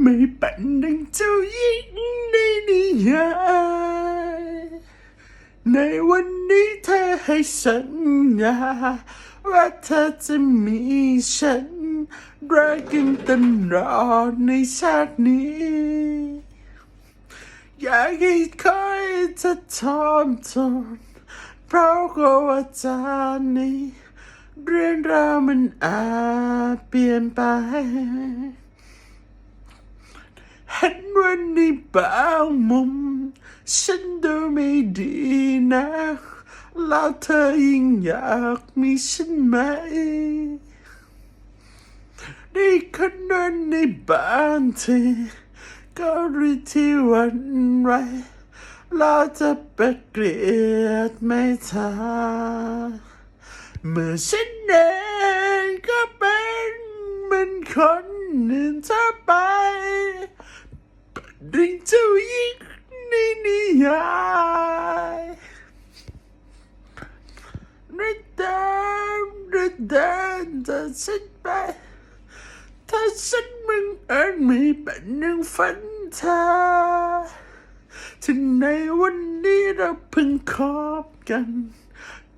ไม่เป็นดังเจ้าหญิงในนิยายในวันนี้เธอให้สัญญาว่าเธอจะมีฉันรักกันตลอดในชาตินี้ อยากให้คอยเธอทอมทนเพราะกลัวว่าจานี้เรื่องราวมันอาจเปลี่ยนไป เห็นวันนี้บางมุม ฉันดูไม่ดีนะแล้วเธอยิ่งอยากมีฉันไหมได้คนนั้นในบางทีก็รู้ที่วันไหวเราจะไปเกลียดไม่ทานเมื่อฉันเองก็เป็นเหมือนคนอื่นทั่วไป ดึงเจ้าหญิงในนิยายระเดินระเดินจากฉันไปถ้าฉันมึงเอิญมีเป็นหนึ่งฝันเธอถึงในวันนี้เราเพิ่งคบกัน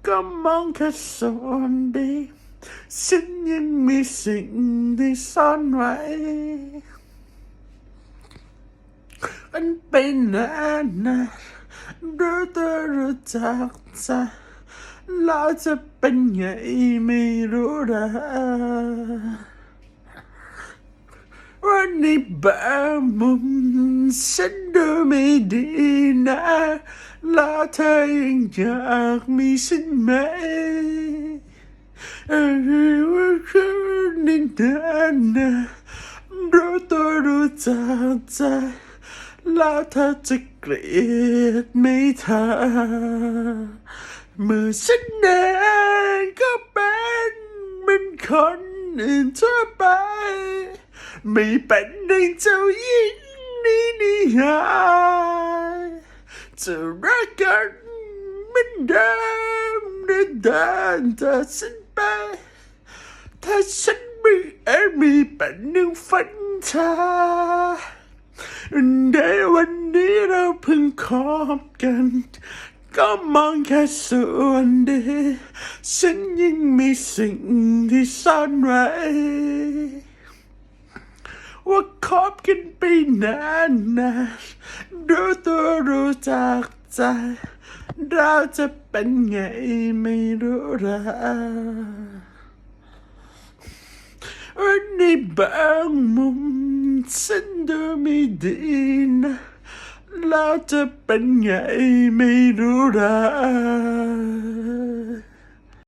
ก็มองแค่ส่วนดี ฉันยังมีสิ่งที่ซ่อนไว้ มันเป็นนานนะรู้ตัวรู้จักจะแล้วจะเป็นไงไม่รู้นะวันนี้บางมุมฉันดูไม่ดีนะแล้วเธอยังอยากมีฉันไหมเออว่าคืนนี้นานนะรู้ตัวรู้จักใจ แล้วเธอจะเกลียดไม่ทนเมื่อฉันเองก็เป็นเหมือนคนอื่นทั่วไป ไม่เป็นดังเจ้าหญิงในนิยายจะรักกันเหมือนเดิมหรือเดินจากฉันไป ถ้าฉันไม่เอ็มีเป็นหนึ่งฝันเธอ ในวันนี้เราเพิ่งคบกัน ก็มองแค่ส่วนดีฉันยังมีสิ่งที่ซ่อนไว้ ว่าคบกันไปนานนานรู้ตัวรู้จักใจเราจะเป็นไงไม่รู้ละวันนี้บางมุม ฉันดูไม่ดีนะเราจะเป็นไงไม่รู้ละ